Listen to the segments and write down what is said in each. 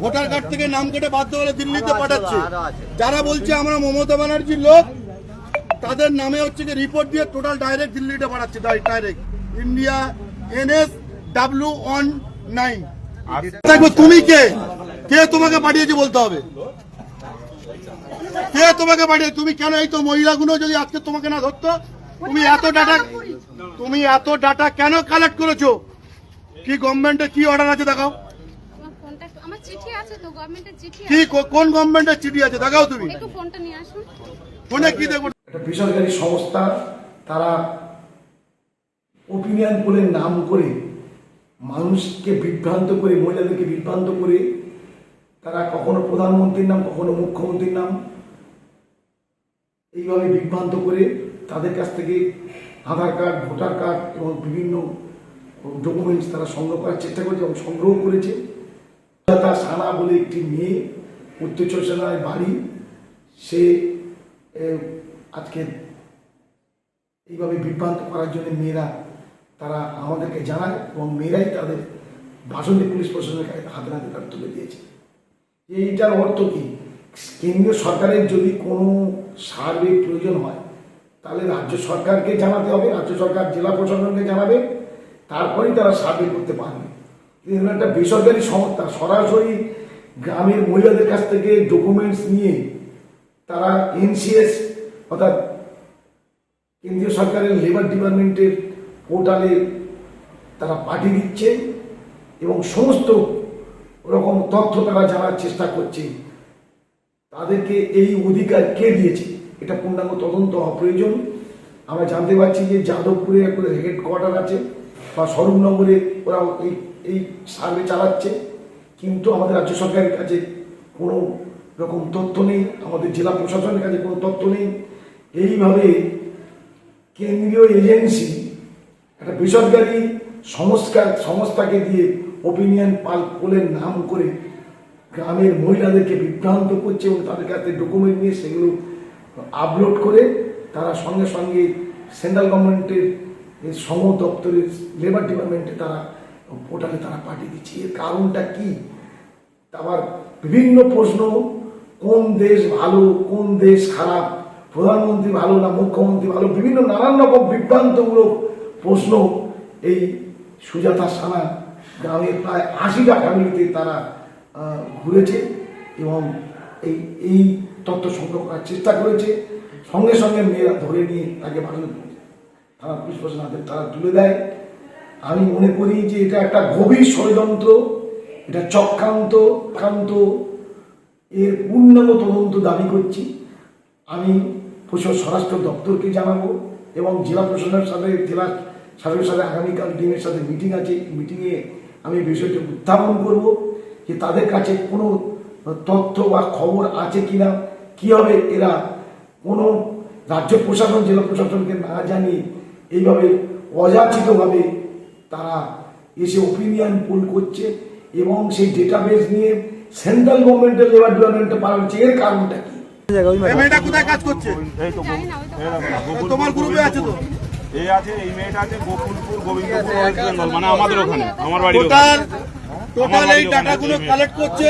Voter card থেকে নাম কেটে বাধ্য হলে দিল্লিতে পাঠাচ্ছে। যারা বলছে আমরা মমতা ব্যানার্জির লোক তাদের নামে হচ্ছে যে রিপোর্ট দিয়ে টোটাল ডাইরেক্ট দিল্লিতে পাঠাচ্ছে direct India NS W one nine দেখো তুমি কে? কে তোমাকে পাঠিয়েছে বলতে হবে? কে তোমাকে পাঠিয়ে তুমি কেন এই তো মহিলাগুলো যদি আজকে তোমাকে না ধরতো? তুমি এত ডাটা তুমি এত ডাটা কেন কালেক্ট করেছ? কি গভর্নমেন্টে কি অর্ডার আছে দেখাও আমার ফোনটা একটু- আমার চিঠি আছে তো? গভর্নমেন্টের চিঠি কি আছে? কো- কোন গভর্নমেন্টের চিঠি আছে? দেখাও তুমি। একটু ফোনটা নিয়ে আসুন। ফোনে কি দেখব একটা বেসরকারি সংস্থা তারা ওপিনিয়ন পোলের নাম করে মানুষকে বিভ্রান্ত করে মহিলাদেরকে বিভ্রান্ত করে তারা কখনো প্রধানমন্ত্রীর নাম কখনো মুখ্যমন্ত্রীর নাম এইভাবে বিভ্রান্ত করে তাদের কাছ থেকে আধার কার্ড ভোটার কার্ড এবং বিভিন্ন ডকুমেন্টস তারা সংগ্রহ করার চেষ্টা করেছে এবং সংগ্রহ করেছে। সানা বলে একটি মেয়ে উত্তর চব্বিশ বাড়ি। সে আজকে এইভাবে বিভ্রান্ত করার জন্য মেয়েরা তারা আমাদেরকে জানায় এবং মেয়েরাই তাদের ভাষণ পুলিশ প্রশাসনের হাতে হাতে তুলে দিয়েছে। এইটার অর্থ কি? কেন্দ্রীয় সরকারের যদি কোনো সার্ভে প্রয়োজন হয়, তাহলে রাজ্য সরকারকে জানাতে হবে, রাজ্য সরকার জেলা প্রশাসনকে জানাবে, তারপরেই তারা সার্ভে করতে পারবে। একটা বেসরকারি সংস্থা, সরাসরি গ্রামের মহিলাদের কাছ থেকে ডকুমেন্টস নিয়ে তারা এনসিএস অর্থাৎ কেন্দ্রীয় সরকারের লেবার ডিপার্টমেন্টের পোর্টালে তারা পাঠিয়ে দিচ্ছে এবং সমস্ত রকম তথ্য তারা জানার চেষ্টা করছে। তাদেরকে এই অধিকার কে দিয়েছে? এটা পূর্ণাঙ্গ তদন্ত প্রয়োজন আমরা জানতে পারছি যে যাদবপুরে একটা হেড কোয়ার্টার আছে। বা স্বরূপনগরে ওরা এই এই সার্ভে চালাচ্ছে। কিন্তু আমাদের রাজ্য সরকারের কাছে কোনো রকম তথ্য নেই, আমাদের জেলা প্রশাসনের কাছে কোনো তথ্য নেই। এইভাবে কেন্দ্রীয় এজেন্সি একটা বেসরকারি সংস্কার সংস্থাকে দিয়ে ওপিনিয়ন পাল পোলের নাম করে গ্রামের মহিলাদেরকে বিভ্রান্ত করছে এবং তাদের কাছে ডকুমেন্ট নিয়ে সেগুলো আপলোড করে তারা সঙ্গে সঙ্গে সেন্ট্রাল গভর্নমেন্টের শ্রম দপ্তরের লেবার ডিপার্টমেন্টে তারা পোর্টালে তারা পাঠিয়ে দিচ্ছে। এর কারণটা কি? আবার বিভিন্ন প্রশ্ন, কোন দেশ ভালো, কোন দেশ খারাপ, প্রধানমন্ত্রী ভালো না মুখ্যমন্ত্রী ভালো, বিভিন্ন নানান রকম বিভ্রান্তমূলক প্রশ্ন। এই সুজাতা সানা গ্রামের প্রায় আশিটা ফ্যামিলিতে তারা ঘুরেছে এবং এই এই তথ্য সংগ্রহ করার চেষ্টা করেছে। সঙ্গে সঙ্গে মেয়েরা ধরে নিয়ে তাকে বাড়ি থানা পুলিশ প্রশাসন তারা তুলে দেয়। আমি মনে করি যে এটা একটা গভীর ষড়যন্ত্র, এটা চক্রান্ত কান্ত এর পূর্ণাঙ্গ তদন্ত দাবি করছি। আমি স্বরাষ্ট্র দপ্তরকে জানাব এবং জেলা প্রশাসনের সাথে, জেলা শাসকের সাথে আগামীকাল ডিমের সাথে মিটিং আছে। মিটিংয়ে আমি বিষয়টি উত্থাপন করব যে তাদের কাছে কোনো তথ্য বা খবর আছে কি কিনা কীভাবে এরা কোনো রাজ্য প্রশাসন, জেলা প্রশাসনকে না জানিয়ে এইভাবে অযাচিতভাবে তারা এসে ওপিনিয়ন পোল করছে এবং সেই ডেটাবেস নিয়ে সেন্ট্রাল গভর্নমেন্টের লেবার ডিপার্টমেন্টে পাঠাচ্ছে এর কারণটা কি? এই মেয়েটা কোথায় কাজ করছে? তোমার গ্রুপে আছে তো? এই আছে এই মেয়েটা আছে গোকুলপুর গোবিন্দপুর মানে আমাদের ওখানে আমার ওখানে। টোটাল এই ডাটাগুলো কালেক্ট করছে।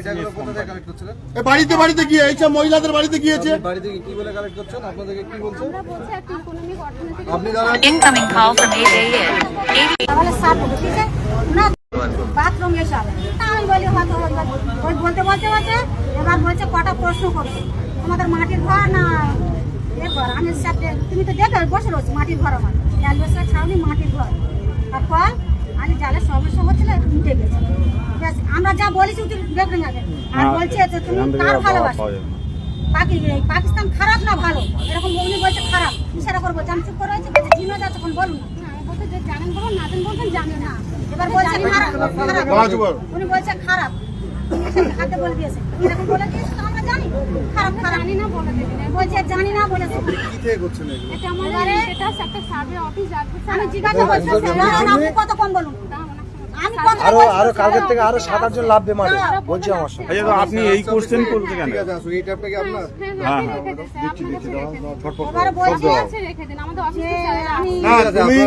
এটাগুলো কোথা থেকে কালেক্ট করছিলেন? এ বাড়িতে বাড়িতে গিয়ে এইসব মহিলাদের বাড়িতে গিয়েছে। বাড়ি কি বলে কালেক্ট করছেন? আপনাদেরকে কি বলছে? আমরা বলছি একটা ইকোনমিক অর্থনৈতিক আপনি দাঁড়ান। Incoming call from 888. তাহলে সাপ ঢুকেছে না বাথরুম এসব আমি বলি হয়তো ওই বলতে বলতে বলতে এবার বলছে কটা প্রশ্ন করবে? তোমাদের মাটির ঘর না এ ঘর? আমি সাথে তুমি তো দেখে বসে রয়েছি মাটির ঘর আমার। অ্যালবেস্টার ছাউনি মাটির ঘর। তারপর আমি জালের সমস্যা হচ্ছিল উঠে গেছে। আমরা যা বলেছি উঠে দেখবেন আগে আর বলছে যে তুমি কার ভালোবাসো? পাকি পাকিস্তান খারাপ না ভালো? এরকম উনি বলছে খারাপ। ইশারা করে বলছে? আমি চুপ করে রয়েছি বলছে জিনো যাচ্ছে তখন বলুন না। না আমি বলতে যে জানেন বলুন না জানেন বলছেন জানি না। এবার বলছে খারাপ খারাপ। উনি বলছে খারাপ। হাতে বলে দিয়েছে। এরকম বলে দিয়েছে জানি। খারাপ খারাপ। জানি না বলে দেবেন বলছে জানি না বলেছে কি থেকে করছেন এগুলো? এটা আমাদের এটা একটা সার্ভে অফিস যাচ্ছে আমি জিজ্ঞাসা করছি দাঁড়ান, আপনি কত কম বলুন? আরও আরও কালকের থেকে আরও সাত আটজন লাভবে মাঠে বলছি আমার সঙ্গে আচ্ছা আপনি এই কোশ্চেন করতে কেন? ঠিক আছে এই ট্যাপটা আপনার হ্যাঁ হ্যাঁ রেখে দিচ্ছে আপনার কাছে রেখে দিন। এবার বলছে আছে রেখে দিন আমাদের যে অফিসে আমি না তুমি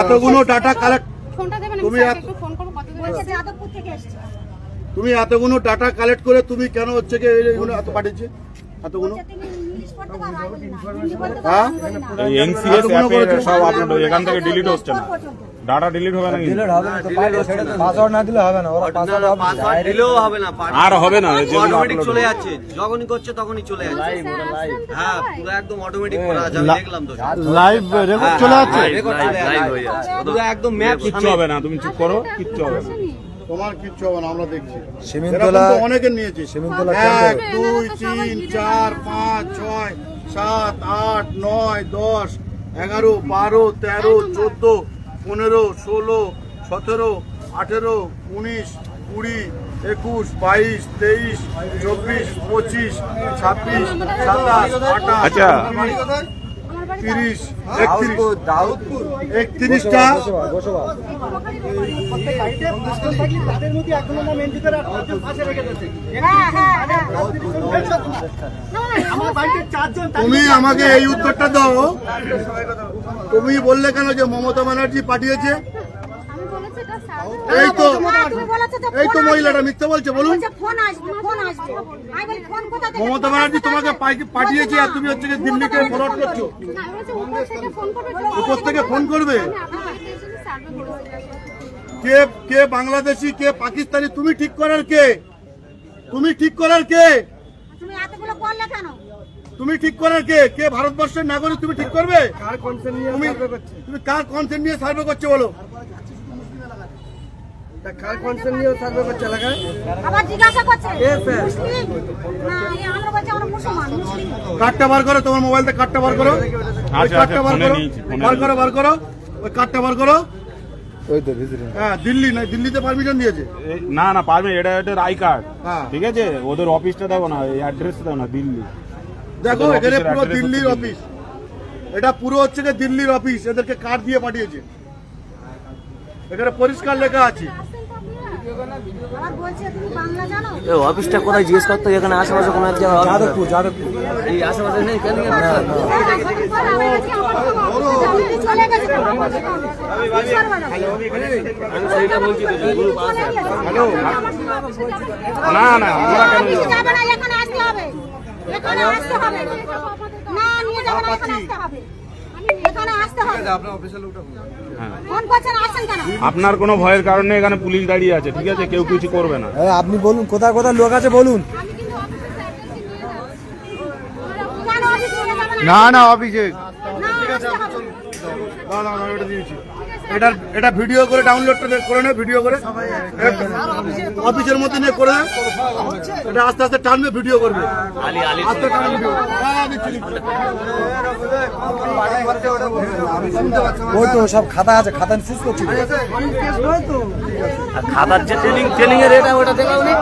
এতগুলো ডাটা কালেক্ট তুমি ফোন করব কত দূর বলছে যাদবপুর থেকে এসেছি। তুমি এতগুলো ডাটা কালেক্ট করে তুমি কেন হচ্ছে কি এইগুলো এত পাঠিয়েছে? এতগুলো? হ্যাঁ? এনসিএস অ্যাপে সব আপলোড হয়ে এখান থেকে ডিলিট হচ্ছে না। ডাটা ডিলিট হবে না কিন্তু। দিলে হবে না পাসওয়ার্ড না। দিলে হবে না। ওরা পাসওয়ার্ড পাসওয়ার্ড দিলেও হবে না। আর হবে না অটোমেটিক চলে যাচ্ছে। যখনই করছে তখনই চলে যাচ্ছে। আচ্ছা, হ্যাঁ পুরো একদম অটোমেটিক করা আছে। দেখলাম তো। লাইভ রেকর্ড চলে যাচ্ছে। রেকর্ড চলে যাচ্ছে। পুরো একদম ম্যাপ কিচ্ছু হবে না তুমি চুপ করো কিচ্ছু হবে না। তোমার কিচ্ছু হবে না আমরা দেখছি। সিমিনতলা অনেকের নিয়েছে। সিমিনতলা এক দুই তিন চার পাঁচ ছয় সাত আট নয় দশ এগারো বারো তেরো চোদ্দ পনেরো ষোলো সতেরো আঠেরো উনিশ কুড়ি একুশ বাইশ তেইশ চব্বিশ পঁচিশ ছাব্বিশ সাতাশ আঠাশ। আচ্ছা। তিরিশ একত্রিশটা। তুমি আমাকে এই উত্তরটা দাও। তুমি বললে কেন যে মমতা ব্যানার্জি পাঠিয়েছে আমি বলেছি এটা সার্ভে এই তো তুমি এই তো মহিলাটা। মিথ্যে বলছে বলুন। বলি মমতা ব্যানার্জি তোমাকে পাঠিয়েছে আর তুমি হচ্ছে দিল্লিকে ফরওয়ার্ড করছ। উপর থেকে ফোন করবে? সার্ভে করেছি। কে কে বাংলাদেশি কে পাকিস্তানি তুমি ঠিক করার কে? তুমি ঠিক করার কে? তুমি এতগুলো বললে কেন? তুমি ঠিক করার কে? কে ভারতবর্ষের নাগরিক তুমি ঠিক করবে? তুমি তুমি কার কনসেন্ট নিয়ে সার্ভে করছ আবার জিজ্ঞাসা করছে মুসলিম? না এ আমরা বলছি আমরা মুসলমান মুসলিম। কার্ডটা বার করো তোমার মোবাইল থেকে কার্ডটা বার করো। ওই আচ্ছা, কার্ডটা বার করো। বার করো বার করো। ওই কার্ডটা বার করো। ওই তো হ্যাঁ দিল্লি না দিল্লিতে পারমিশন দিয়েছে। না না এটা আই কার্ড। হ্যাঁ। ঠিক আছে? ওদের অফিসটা দেখো না এই অ্যাড্রেসটা দেখো না দিল্লি। দেখো এখানে পুরো দিল্লির অফিস এটা পুরো হচ্ছে দিল্লির অফিস এদেরকে কার্ড দিয়ে পাঠিয়েছে। এখানে পরিষ্কার লেখা আছে আবার বলছে তুমি বাংলা জানো অফিসটা কোথায় জিজ্ঞেস করতো এখানে আশেপাশে কোনো এক জায়গায় যাদবপুর যাদবপুর এই আশেপাশে নেই কেন না না আমরা কেন এখানে আসতে হবে এখানে আসতে হবে না নিয়ে যাবে না এখানে আসতে হবে এখানে আসতে হবে। আপনার কোন ফোন করছেন আসেন কেন? আপনার কোনো ভয়ের কারণে এখানে পুলিশ দাঁড়িয়ে আছে ঠিক আছে? কেউ কিছু করবে না। হ্যাঁ, আপনি বলুন কোথায় কোথায় লোক আছে বলুন। না। না না না দিয়েছি এটা এটা ভিডিও করে ডাউনলোড করে নে ভিডিও করে। অফিসের মধ্যে নিয়ে করে এটা আস্তে আস্তে টানবে ভিডিও করবে। আস্তে টানবে ভিডিও হ্যাঁ। ওই তো সব খাতা আছে খাতা শেষ করছি। খাতার যে ট্রেনিং ট্রেনিং এর এটা ওটা দেখাও নি।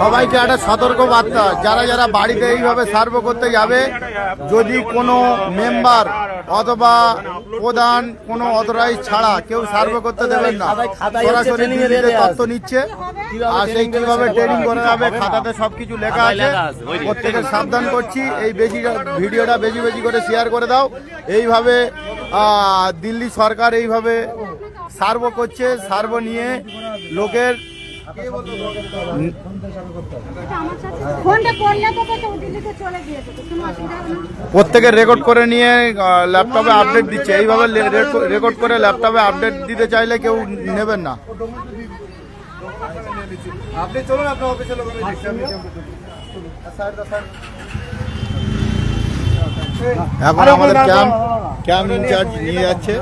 সবাইকে একটা সতর্ক বার্তা যারা যারা বাড়িতে এইভাবে সার্ভে করতে যাবে যদি কোনো মেম্বার অথবা প্রধান কোনো অথরাইজ ছাড়া কেউ সার্ভে করতে দেবেন না সরাসরি তথ্য নিচ্ছে। আর সেই কীভাবে ট্রেনিং করা যাবে খাতাতে সবকিছু লেখা আছে। প্রত্যেকের সাবধান করছি। এই বেশি ভিডিওটা বেশি বেশি করে শেয়ার করে দাও। এইভাবে দিল্লি সরকার এইভাবে সার্ভে করছে সার্ভে নিয়ে লোকের প্রত্যেকের রেকর্ড করে নিয়ে ল্যাপটপে আপডেট দিচ্ছে। এইভাবে রেকর্ড করে ল্যাপটপে আপডেট দিতে চাইলে কেউ নেবেন না। আপনি চলুন আপনার অফিসের লোক আমি দেখছি আমি এখন আমাদের ক্যাম্প ক্যাম্প ইনচার্জ নিয়ে যাচ্ছে।